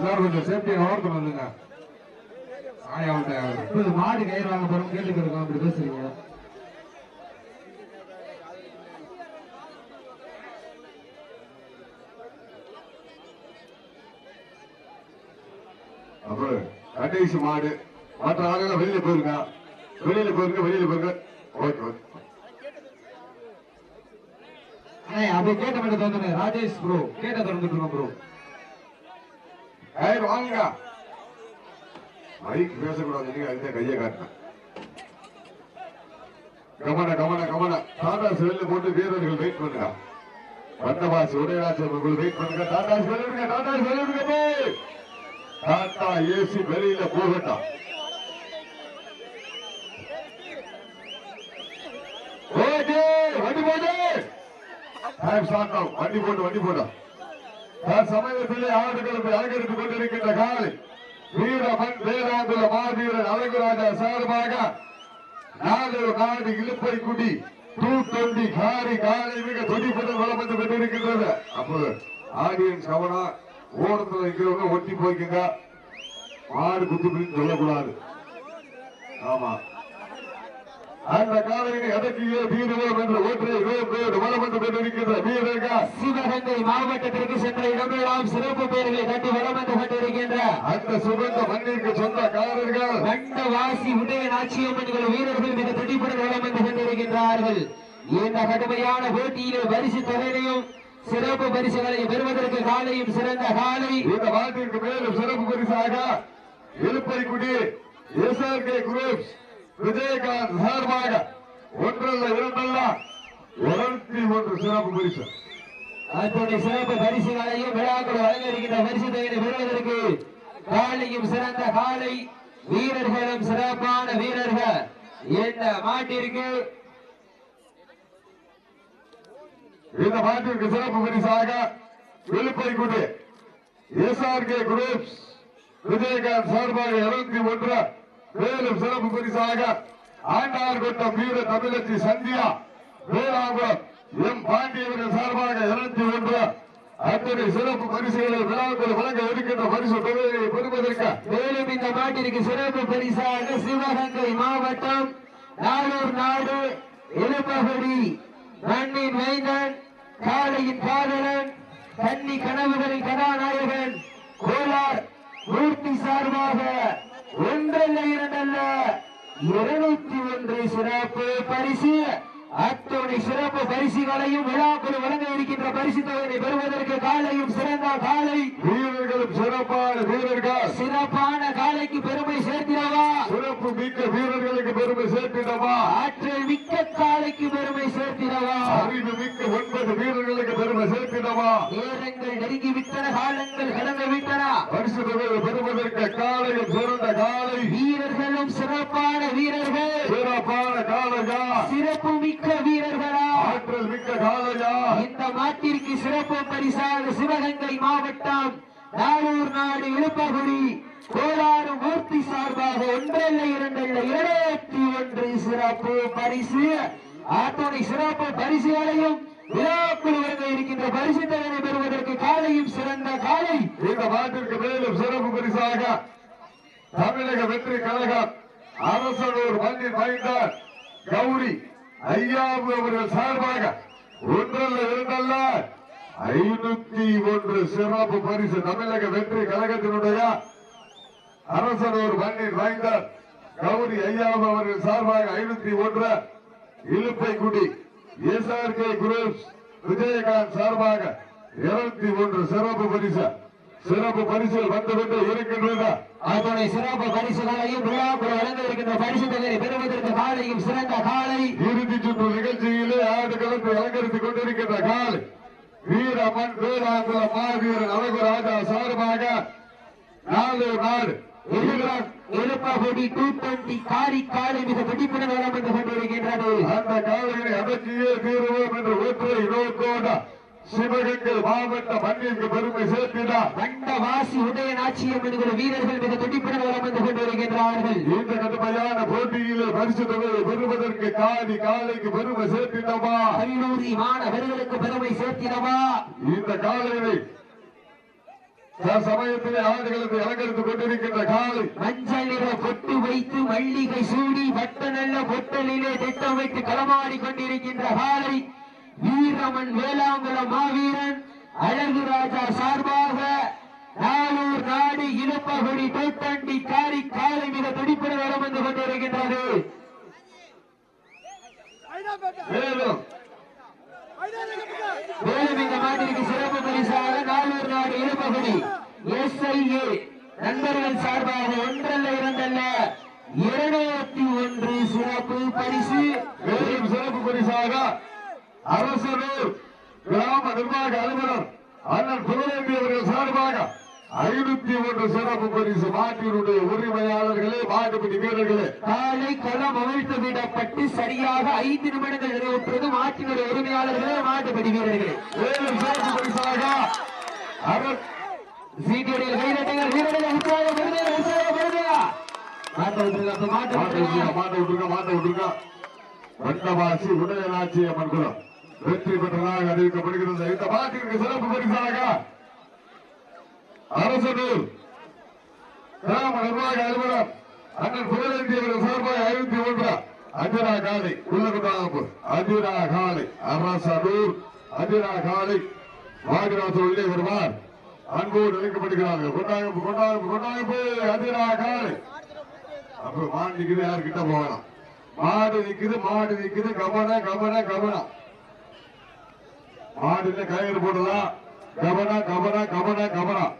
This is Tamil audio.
எல்லாரும் கொஞ்சம் சேஃப்டியை ஓரத்தில் வந்துங்க. ஆயா மாடு கயிறு வாங்க போறோம் கேள்வி இருக்கோம். அப்படி பேசுறீங்க. அப்புறம் கடைசி மாடு மற்ற ஆளுங்க வெளியில போயிருங்க. வெளியில போயிருங்க வெளியில போயிருங்க. Okay okay. அப்படி கேட்ட மட்டும் தந்துடுங்க ராஜேஷ் ப்ரோ கேட்ட திறந்துட்டு இருக்கோம் ப்ரோ கயிறு வாங்க மைக் பேசக்கூடாது நீங்க அதுதான் கையை காட்டினேன். கமன கமன கமன டாடா செல்லு போட்டு வீரர்கள் வெயிட் பண்ணுங்க. வந்தவாசி உதயராஜ் அவர்கள் வெயிட் பண்ணுங்க. டாடா செல்லுங்க டாடா செல்லுங்க போய் டாடா ஏசி வெளியில போகட்டும். வண்டி போடு. வண்டி போட்டு வண்டி போட்டோம் சமயத்திலே ஆடுகளுக்கு அலங்கரித்துக் கொண்டிருக்கின்ற காலை. வீரமன் வேதாந்துல மாவீரன் அழகுராஜா சார்பாக நாலு நாடு இழுப்பை குடி டூ டுவெண்டி காரி காலை மிக துடிப்புடன் வளம் வந்து கொண்டிருக்கின்றது. அப்போது ஆடியன்ஸ் கவனா ஓரத்தில் இருக்கிறவங்க ஒட்டி போய்க்குங்க. மாடு குத்துப்பிடின்னு சொல்லக்கூடாது. ஆமா. அந்த காலையை அடக்கியே தீருவோம் என்ற ஒற்றை வேறு வளம் வந்து கொண்டிருக்கின்ற வீரர்கள். சிவகங்கை மாவட்டத்திற்கு சென்ற இடமெல்லாம் சிறப்பு பெயர்களை கட்டி வளம் வந்து கொண்டிருக்கின்ற அந்த சுகந்த மண்ணிற்கு சொந்தக்காரர்கள். வண்டவாசி உதய நாச்சியம்மன்கள் வீரர்கள் மிக துடிப்புடன் வளம் வந்து கொண்டிருக்கின்றார்கள். இந்த கடுமையான போட்டியிலே பரிசு தொகையிலையும் சிறப்பு பரிசுகளை பெறுவதற்கு காலையும் சிறந்த காலை. இந்த நாட்டிற்கு மேலும் சிறப்பு பரிசாக. Iluppaikudi SRK groups. விஜயகாந்த் சார்பாக ஒன்றல்ல இரண்டல்ல இருநூத்தி ஒன்று சிறப்பு பரிசு. அத்துடைய சிறப்பு பரிசுகளையும் விழாக்கள் வழங்க இருக்கின்ற பரிசு தொகையை பெறுவதற்கு காலையும் சிறந்த காலை வீரர்களும் சிறப்பான வீரர்கள் இந்த மாட்டிற்கு இந்த நாட்டிற்கு சிறப்பு பரிசாக இழுப்பைக்குடி எஸ்ஆர்கே குரூப்ஸ் விஜயகாந்த் சார்பாக இருநூத்தி ஒன்று மேலும் சிறப்பு பரிசாக ஆண்டார் கொண்ட வீர தமிழச்சி சந்தியா வேளாங்குளம் எம் பாண்டியவர்கள் சார்பாக இருநூத்தி ஒன்று அத்தனை சிறப்பு பரிசுகளை விழாக்கள் வழங்க இருக்கின்ற பரிசு தொகையை பெறுவதற்கு மேலும் இந்த நாட்டிற்கு சிறப்பு பரிசாக சிவகங்கை மாவட்டம் நாளூர் நாடு எழுப்பகுடி மண்ணின் மைந்தன் காலையின் காதலன் கன்னி கனவுகளின் கதாநாயகன் கோலார் மூர்த்தி சார்பாக ஒன்று இருநூத்தி ஒன்று சிறப்பு பரிசு. அத்தனை சிறப்பு பரிசுகளையும் விழாக்குழு வழங்க இருக்கின்ற பரிசு தொகையை பெறுவதற்கு காலையும் சிறந்த காலை. வீரர்களும் சிறப்பான வீரர்கள். சிறப்பான காலைக்கு பெருமை சேர்த்திடவா சிறப்பு மிக்க வீரர்களுக்கு பெருமை சேர்த்திடமா ஆற்றல் மிக்க காலைக்கு பெருமை சேர்த்திடவா அறிவு மிக்க ஒன்பது வீரர்களுக்கு பெருமை சேர்த்திடமா நேரங்கள் நெருங்கி விட்டன காலங்கள் கடந்து விட்டன பரிசு தொகையை பெறுவதற்கு காலையும் சிறந்த காலை வீரர்களும் சிறப்பான வீரர்கள் சிறப்பான காலையா சிறப்பு மிக்க வீரர்களா ஆற்றல் மிக்க காலையா இந்த மாட்டிற்கு சிறப்பு பரிசாக சிவகங்கை மாவட்டம் நாளூர் நாடு இழுப்பகுடி கோளாறு மூர்த்தி சார்பாக ஒன்றல்ல இரண்டல்ல இருநூத்தி ஒன்று சிறப்பு பரிசு. அத்துணை சிறப்பு பரிசுகளையும் விழாக்குழு வழங்க இருக்கின்ற பரிசு தொகையை பெறுவதற்கு காலையும் சிறந்த காலை. இந்த நாட்டிற்கு மேலும் சிறப்பு பரிசாக தமிழக வெற்றி கழகம் அரசனூர் மண்ணின் மைந்தார் கௌரி ஐயாவு அவர்கள் சார்பாக ஒன்றல்ல இரண்டல்ல ஐநூத்தி ஒன்று சிறப்பு பரிசு தமிழக வெற்றி கழகத்தினுடைய அரசனூர் மண்ணின் மைந்தார் கௌரி ஐயாவு அவர்கள் சார்பாக ஐநூத்தி ஒன்று இழுப்பைக்குடி எஸ்ஆர்கே குரூப்ஸ் விஜயகாந்த் சார்பாக இருநூத்தி ஒன்று சிறப்பு பரிசு. சிறப்பு பரிசில் வந்துவிட்டு இருக்கின்றது. அத்துணை சிறப்பு பரிசுகளையும் விழாக்குழு வழங்க இருக்கின்ற பரிசு தொகையை பெறுவதற்கு காலையும் சிறந்த காலை. இறுதி சுற்று நிகழ்ச்சியிலே ஆடு கலந்து அலங்கரித்துக் கொண்டிருக்கின்ற கால். வீரமன் வேளாங்குள மாவீரன் அழகு ராஜா சார்பாக நாலு நாள் வீரன் டூ டுவெண்டி காரி காலை மிக துடிப்புடன் வளம் வந்து கொண்டிருக்கின்றது அந்த காலையை அடக்கியே தீருவோம் என்று ஒற்றை நோக்கோட சிவகங்கை மாவட்ட மண்ணிற்கு பெருமை சேர்த்தினார் வண்டவாசி உதயநாச்சியம் என்கிற வீரர்கள் மிக துடிப்புடன் வளம் வந்து கொண்டிருக்கின்றார்கள் இந்த கடுமையான போட்டியிலே பரிசு தொகையை பெறுவதற்கு காதி காலைக்கு பெருமை சேர்த்தினமா கல்லூரி மாணவர்களுக்கு பெருமை சேர்த்திடவா? இந்த காலையை சமயத்திலே ஆடுகளுக்கு அலங்கரித்துக் கொண்டிருக்கின்ற காலை. மஞ்சள் நிற பொட்டு வைத்து மல்லிகை சூடி வட்ட நல்ல பொட்டலிலே திட்டம் வைத்து களமாடி கொண்டிருக்கின்ற காலை. வீரமன் வேளாங்குளம் மாவீரன் அழகு ராஜா சார்பாக நாளூர் நாடு இழுப்பகுடி காரி காலை மிக துடிப்புடன் வரம் வந்து கொண்டிருக்கின்றது. மேலும் மேலும் இந்த மாட்டிற்கு சிறப்பு பரிசாக நாலூர் நாடு இழுப்பகுடி எஸ்ஐஏ நண்பர்கள் சார்பாக ஒன்றல்ல இரண்டல்ல இருநூத்தி ஒன்று சிறப்பு பரிசு மேலும் சிறப்பு பரிசாக அரசனூர் கிராம நிர்வாக அலுவலர் அண்ணன் புகழேந்தி அவர்கள் சார்பாக ஐநூத்தி ஒன்று சிறப்பு பரிசு மாட்டினுடைய உரிமையாளர்களே மாட்டுப்பட்டி வீரர்களே. காலை களம் அவிழ்த்து விடப்பட்டு சரியாக ஐந்து நிமிடங்கள் நிறைவுற்றது மாட்டினுடைய உரிமையாளர்களே மாட்டுப்படி வீரர்களே. மேலும் சிறப்பு பரிசாக அரச சீட்டியுடைய கைதட்டுங்கள் வீரர்கள் உற்சாகப்படுங்க உற்சாகப்படுங்க மாட்ட விட்டுருங்க அப்ப மாட்ட விட்டுருங்க. மாட்டை விட்டுருங்க மாட்டை வண்டவாசி வெற்றி பெற்றதாக அறிவிக்கப்படுகிறது. இந்த மாட்டிற்கு சிறப்பு பரிசாக அரசனூர் கிராம நிர்வாக அலுவலர் அண்ணன் புகழேந்தி சார்பாக ஐநூத்தி ஒன்று அஜிரா காலை உள்ளகுதாம்பு அஜிரா காலை அரசனூர் அஜிரா காலை வாடிவாசல் உள்ளே வருவார். அன்போடு இணைக்கப்படுகிறார்கள் கொண்டாங்க கொண்டாங்க கொண்டாங்க போய் அதிரா காலை அப்ப மாடு நிக்குது யாருக்கிட்ட போகலாம்? மாடு நிக்குது மாடு நிக்குது. கவன கவன கவனம் மாடுல கயிறு போடலாம். கவன கவன கவன கவனம்